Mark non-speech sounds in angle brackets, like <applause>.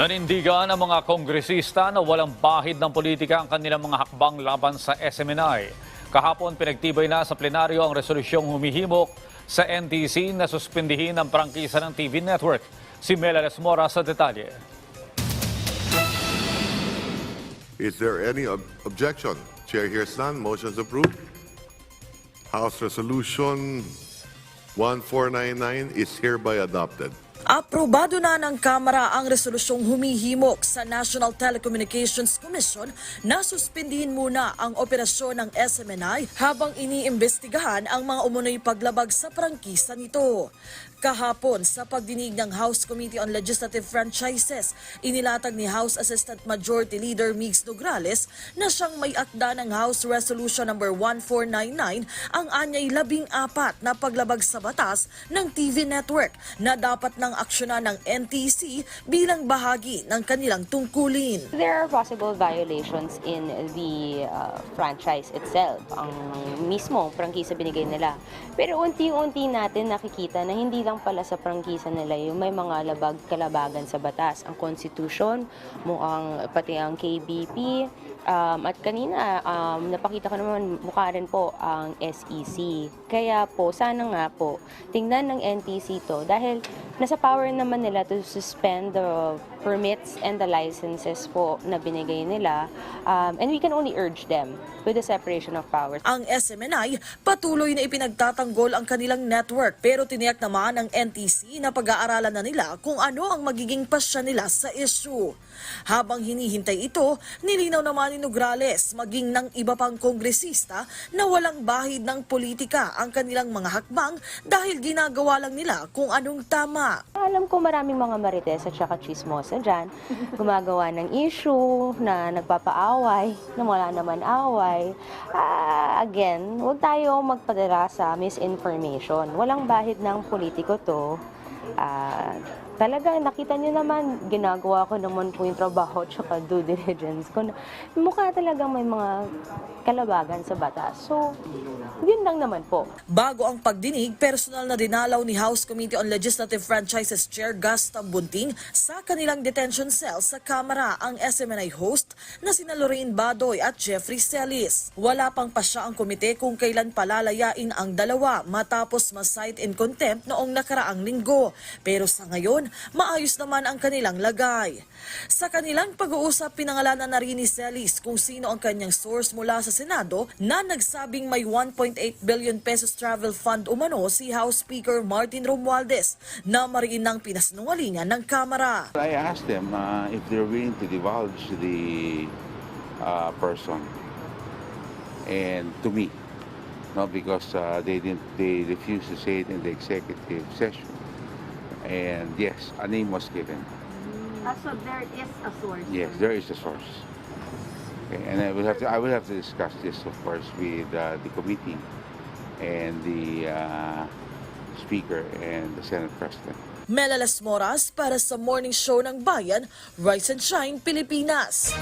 Nanindigan ang mga kongresista na walang bahid ng politika ang kanilang mga hakbang laban sa SMNI. Kahapon pinagtibay na sa plenaryo ang resolusyong humihimok sa NTC na suspindihin ang prangkisa ng TV network. Si Mela Lesmora sa detalye. Is there any ob- objection? Chair hears none. Motion's approved. House Resolution 1499 is hereby adopted. Aprobado na ng Kamara ang resolusyong humihimok sa National Telecommunications Commission na suspindihin muna ang operasyon ng SMNI habang iniimbestigahan ang mga umunoy paglabag sa prangkisa nito. Kahapon sa pagdinig ng House Committee on Legislative Franchises, inilatag ni House Assistant Majority Leader Migs Nograles na siyang may akda ng House Resolution number 1499 ang anyay labing apat na paglabag sa batas ng TV network na dapat ng aksyonan ng NTC bilang bahagi ng kanilang tungkulin. There are possible violations in the uh, franchise itself, ang mismo prangkisa binigay nila. Pero unti-unti natin nakikita na hindi lang pala sa prangkisa nila yung may mga labag kalabagan sa batas. Ang Constitution, mukhang pati ang KBP, um, at kanina um, napakita ko naman mukha rin po ang SEC. Kaya po, sana nga po, tingnan ng NTC to dahil nasa power naman nila to suspend the permits and the licenses po na binigay nila. Um, and we can only urge them with the separation of powers. Ang SMNI patuloy na ipinagtatanggol ang kanilang network pero tiniyak naman ng NTC na pag-aaralan na nila kung ano ang magiging pasya nila sa issue. Habang hinihintay ito, nilinaw naman ni Nograles maging ng iba pang kongresista na walang bahid ng politika ang kanilang mga hakbang dahil ginagawa lang nila kung anong tama. Alam ko maraming mga marites at saka chismosa dyan, <laughs> gumagawa ng issue na nagpapaaway, na wala naman away. Ah, again, huwag tayo magpadala sa misinformation. Walang bahid ng politiko to. Ah, talaga, nakita nyo naman, ginagawa ko naman po yung trabaho <laughs> tsaka due diligence ko. Mukha talaga may mga kalabagan sa batas. So, yun lang naman po. Bago ang pagdinig, personal na dinalaw ni House Committee on Legislative Franchises Chair Gus Tambunting sa kanilang detention cell sa Kamara ang SMNI host na sina Lorraine Badoy at Jeffrey Celis. Wala pang pasya ang komite kung kailan palalayain ang dalawa matapos ma-cite in contempt noong nakaraang linggo. Pero sa ngayon, maayos naman ang kanilang lagay. Sa kanilang pag-uusap, pinangalanan na rin ni Celis kung sino ang kanyang source mula sa Senado na nagsabing may 1.8 billion pesos travel fund umano si House Speaker Martin Romualdez na mariin ng pinasinungalingan ng Kamara. I asked them uh, if they're willing to divulge the uh, person and to me, no, because uh, they didn't, they refused to say it in the executive session. And yes, a name was given. Ah, so there is a source. Yes, there is a source. Okay, and I will have to, I will have to discuss this, of course, with uh, the committee and the uh, speaker and the Senate President. Melalas Moras para sa Morning Show ng Bayan, Rise and Shine, Pilipinas.